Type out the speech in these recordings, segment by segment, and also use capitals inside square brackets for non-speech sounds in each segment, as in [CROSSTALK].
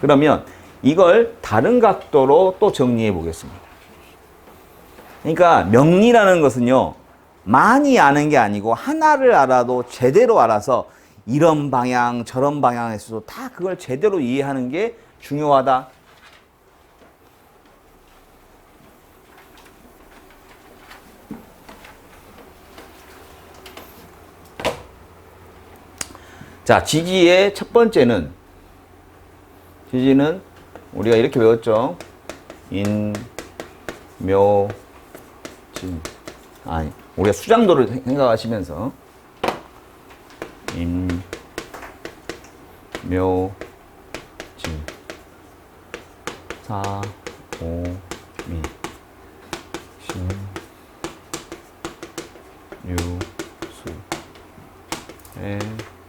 그러면 이걸 다른 각도로 또 정리해 보겠습니다. 그러니까 명리라는 것은요, 많이 아는 게 아니고 하나를 알아도 제대로 알아서 이런 방향, 저런 방향에서도 다 그걸 제대로 이해하는 게 중요하다. 자, 지지의 첫 번째는 지지는 우리가 이렇게 배웠죠. 인, 묘, 진. 아니, 우리가 수장도를 생각하시면서 인, 묘, 진. 사, 오, 미, 신, 유, 수, 에, 축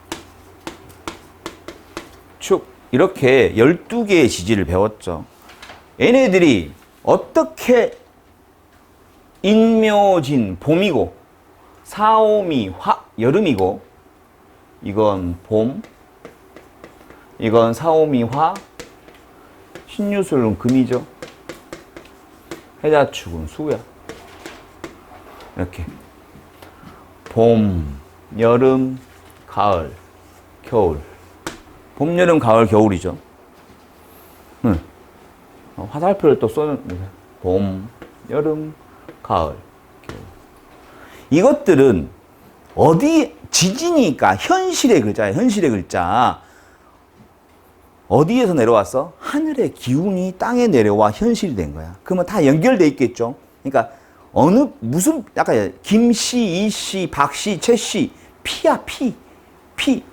이렇게 12개의 지지를 배웠죠. 얘네들이 어떻게 인묘진 봄이고 사오미 화 여름이고 이건 봄 이건 사오미 화 신유술은 금이죠. 해자축은 수야. 이렇게 봄, 여름, 가을, 겨울 봄, 여름, 가을, 겨울이죠. 응. 어, 화살표를 또 쏘는, 봄, 여름, 가을, 겨울. 이것들은 어디, 지지니까 현실의 글자야, 현실의 글자. 어디에서 내려왔어? 하늘의 기운이 땅에 내려와 현실이 된 거야. 그러면 다 연결돼 있겠죠? 그러니까 어느, 무슨, 약간 김씨, 이씨, 박씨, 최씨, 피야, 피. 피.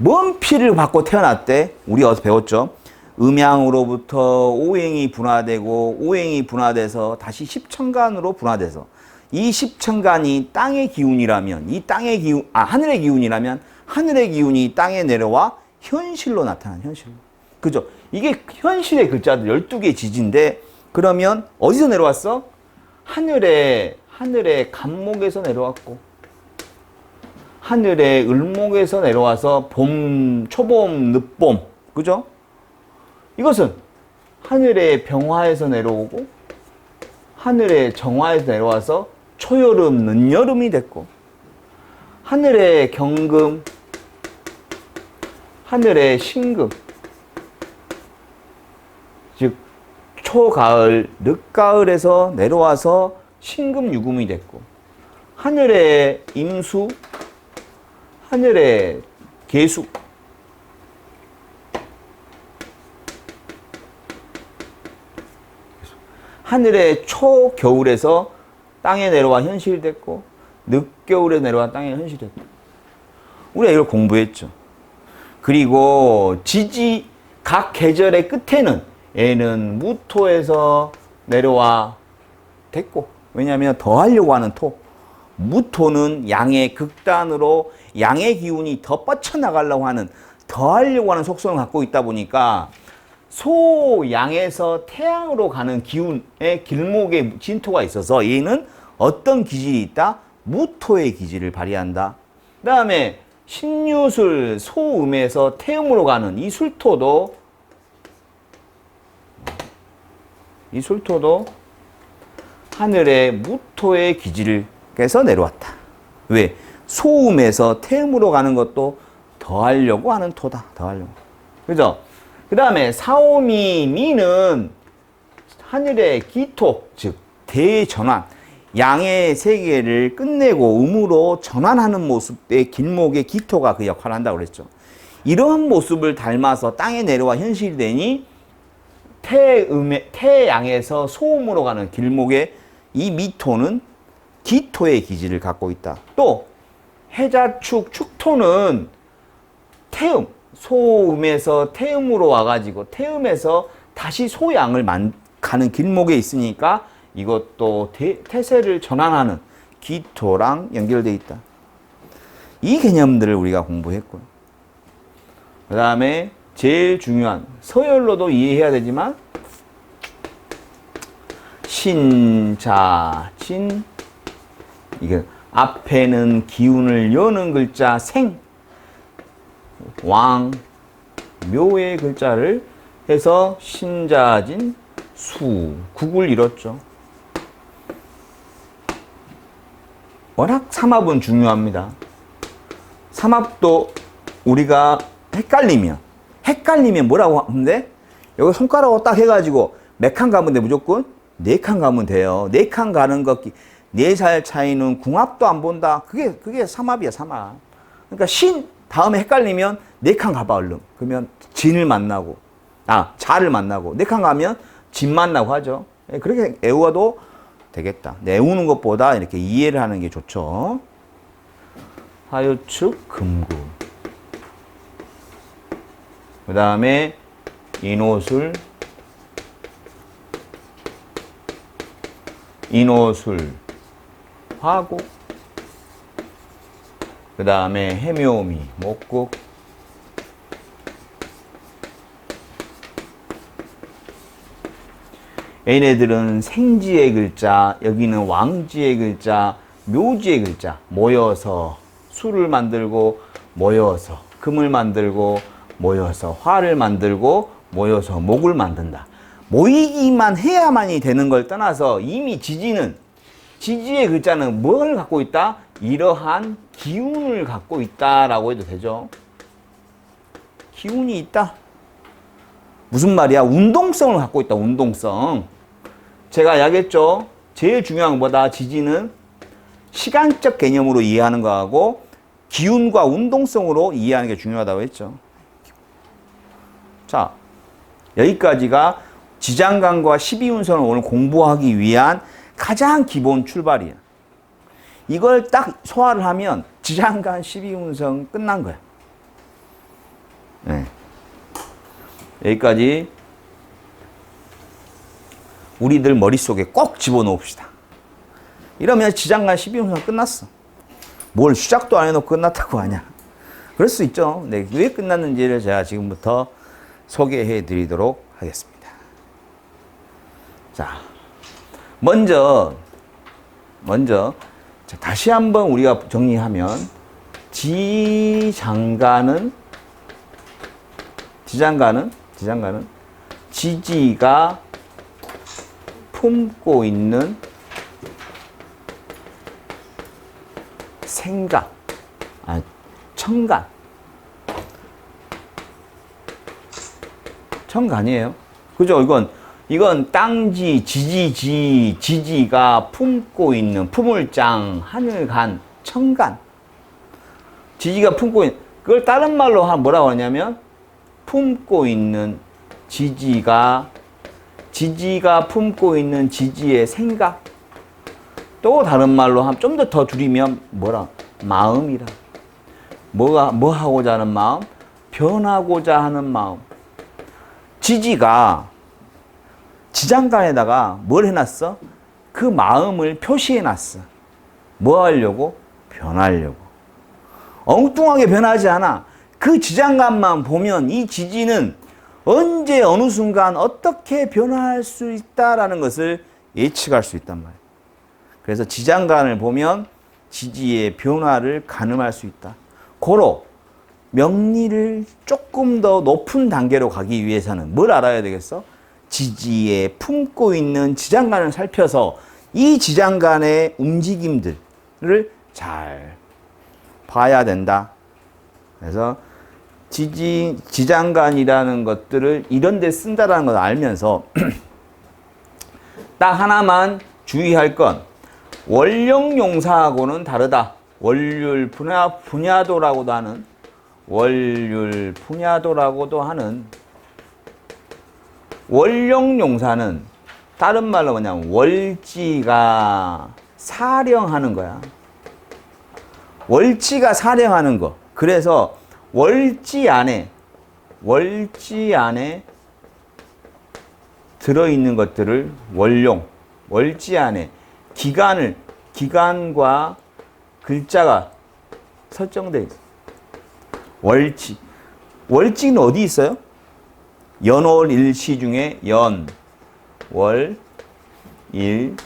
뭔 피를 받고 태어났대? 우리가 어디서 배웠죠? 음양으로부터 오행이 분화되고 오행이 분화돼서 다시 십천간으로 분화돼서 이 십천간이 땅의 기운이라면 이 땅의 기운 아 하늘의 기운이라면 하늘의 기운이 땅에 내려와 현실로 나타난 현실로 그죠? 이게 현실의 글자들 12개 지지인데 그러면 어디서 내려왔어? 하늘의 하늘의 간목에서 내려왔고 하늘의 을목에서 내려와서 봄, 초봄, 늦봄, 그죠? 이것은 하늘의 병화에서 내려오고 하늘의 정화에서 내려와서 초여름, 늦여름이 됐고 하늘의 경금, 하늘의 신금, 즉 초가을, 늦가을에서 내려와서 신금, 유금이 됐고 하늘의 임수, 하늘의 개수. 하늘의 초겨울에서 땅에 내려와 현실됐고 늦겨울에 내려와 땅에 현실됐고 우리가 이걸 공부했죠. 그리고 지지 각 계절의 끝에는 얘는 무토에서 내려와 됐고 왜냐하면 더 하려고 하는 토. 무토는 양의 극단으로 양의 기운이 더 뻗쳐나가려고 하는 더 하려고 하는 속성을 갖고 있다 보니까 소양에서 태양으로 가는 기운의 길목에 진토가 있어서 얘는 어떤 기질이 있다? 무토의 기질을 발휘한다. 그 다음에 신유술 소음에서 태음으로 가는 이 술토도 이 술토도 하늘의 무토의 기질을 깨서 내려왔다. 왜? 소음에서 태음으로 가는 것도 더하려고 하는 토다. 더하려고. 그죠? 그 다음에 사오미 미는 하늘의 기토, 즉 대전환, 양의 세계를 끝내고 음으로 전환하는 모습의 길목의 기토가 그 역할을 한다고 그랬죠. 이러한 모습을 닮아서 땅에 내려와 현실이 되니 태음의 태양에서 소음으로 가는 길목의 이 미토는 기토의 기질을 갖고 있다. 또 해자축 축토는 태음 소음에서 태음으로 와가지고 태음에서 다시 소양을 만, 가는 길목에 있으니까 이것도 태, 태세를 전환하는 기토랑 연결되어 있다. 이 개념들을 우리가 공부했고요. 그 다음에 제일 중요한 서열로도 이해해야 되지만 신자진 이게 앞에는 기운을 여는 글자 생, 왕, 묘의 글자를 해서 신자진 수 국을 이뤘죠. 워낙 삼합은 중요합니다. 삼합도 우리가 헷갈리면 헷갈리면 뭐라고 하는데 여기 손가락으로 딱 해가지고 몇 칸 가면 돼 무조건 네 칸 가면 돼요. 네 칸 가는 것 네 살 차이는 궁합도 안 본다. 그게 그게 삼합이야 삼합. 그러니까 신 다음에 헷갈리면 네 칸 가봐 얼른. 그러면 진을 만나고 아 자를 만나고 네 칸 가면 진 만나고 하죠. 예, 그렇게 애워도 되겠다. 내우는 것보다 이렇게 이해를 하는 게 좋죠. 하유축 금구. 그 다음에 인호술, 인호술, 화국. 그 다음에 해묘미, 목국. 얘네들은 생지의 글자, 여기는 왕지의 글자, 묘지의 글자 모여서 술을 만들고 모여서 금을 만들고 모여서 화를 만들고 모여서 목을 만든다. 모이기만 해야만이 되는 걸 떠나서 이미 지지는 지지의 글자는 뭘 갖고 있다? 이러한 기운을 갖고 있다라고 해도 되죠. 기운이 있다. 무슨 말이야? 운동성을 갖고 있다. 운동성. 제가 야겠죠. 제일 중요한 것보다 지지는 시간적 개념으로 이해하는 거하고 기운과 운동성으로 이해하는 게 중요하다고 했죠. 자, 여기까지가 지장간과 12운선을 오늘 공부하기 위한 가장 기본 출발이야. 이걸 딱 소화를 하면 지장간 12운선 끝난 거야. 네. 여기까지 우리들 머릿속에 꼭 집어넣읍시다. 이러면 지장간 12운선 끝났어. 뭘 시작도 안 해놓고 끝났다고 하냐. 그럴 수 있죠. 네, 왜 끝났는지를 제가 지금부터 소개해 드리도록 하겠습니다. 자, 먼저, 먼저, 자, 다시 한번 우리가 정리하면, 지장가는, 지장가는, 지장가는, 지지가 품고 있는 생각, 아, 청간. 청간이에요. 그죠? 이건, 이건 땅지, 지지지, 지지가 품고 있는 품을장, 하늘간, 청간. 지지가 품고 있는, 그걸 다른 말로 한 뭐라고 하냐면, 품고 있는 지지가, 지지가 품고 있는 지지의 생각. 또 다른 말로 하면 좀 더 더 줄이면 뭐라? 마음이라. 뭐가, 뭐 하고자 하는 마음? 변하고자 하는 마음. 지지가 지장간에다가 뭘 해놨어? 그 마음을 표시해놨어. 뭐 하려고? 변하려고. 엉뚱하게 변하지 않아. 그 지장간만 보면 이 지지는 언제 어느 순간 어떻게 변화할 수 있다라는 것을 예측할 수 있단 말이에요. 그래서 지장간을 보면 지지의 변화를 가늠할 수 있다. 고로 명리를 조금 더 높은 단계로 가기 위해서는 뭘 알아야 되겠어? 지지에 품고 있는 지장간을 살펴서 이 지장간의 움직임들을 잘 봐야 된다. 그래서 지지, 지장간이라는 것들을 이런 데 쓴다라는 걸 알면서 [CLEARS THROAT] 딱 하나만 주의할 건 원령 용사하고는 다르다. 원률 분야, 분야도라고도 하는 월율 분야도라고도 하는 월령용사는 다른 말로 뭐냐면 월지가 사령하는 거야. 월지가 사령하는 거. 그래서 월지 안에 월지 안에 들어 있는 것들을 원룡, 월지 안에 기간을 기간과 글자가 설정돼 있어. 월지. 월지는 어디 있어요? 연월 일시 중에 연, 월, 일,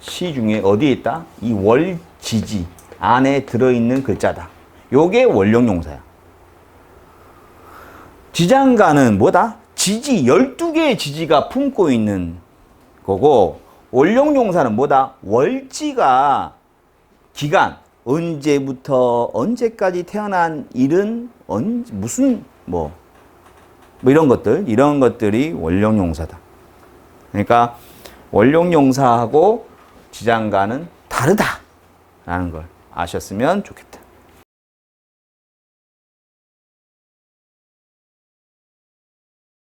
시 중에 어디에 있다? 이 월지지 안에 들어있는 글자다. 요게 원령 용사야. 지장가는 뭐다? 지지 12개의 지지가 품고 있는 거고 원룡용사는 뭐다? 월지가 기간 언제부터 언제까지 태어난 일은 언 무슨 뭐, 뭐 이런 것들 이런 것들이 원룡 용사다. 그러니까 원룡 용사하고 지장가는 다르다라는 걸 아셨으면 좋겠다.